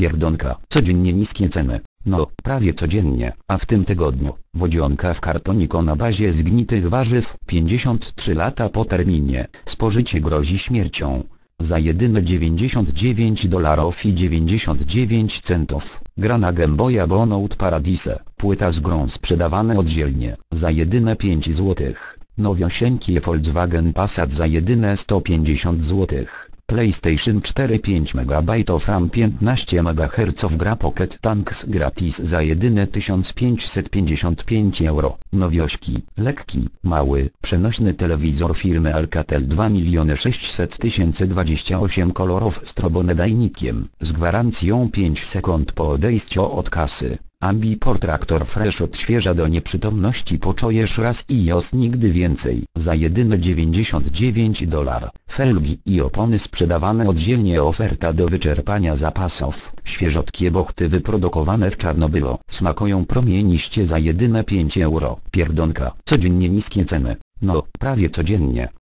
pierdonka. Codziennie niskie ceny. No, prawie codziennie, a w tym tygodniu, wodzionka w kartoniku na bazie zgnitych warzyw, 53 lata po terminie, spożycie grozi śmiercią. Za jedyne 99 dolarów i 99 centów, grana Gemboja Bonout Paradise, płyta z grą sprzedawane oddzielnie, za jedyne 5 złotych. Nowiosieńki Volkswagen Passat za jedyne 150 złotych. PlayStation 4 5 MB RAM 15 MHz gra Pocket Tanks gratis za jedyne 1555 euro. Nowiośki, lekki, mały, przenośny telewizor firmy Alcatel 2 600 028 kolorów z nadajnikiem, z gwarancją 5 sekund po odejściu od kasy. Ambipor traktor fresh odświeża do nieprzytomności poczujesz raz i jos nigdy więcej. Za jedyne 99 dolar. Felgi i opony sprzedawane oddzielnie oferta do wyczerpania zapasów. Świeżotkie bochty wyprodukowane w Czarnobylo. Smakują promieniście za jedyne 5 euro. Pierdonka. Codziennie niskie ceny. No, prawie codziennie.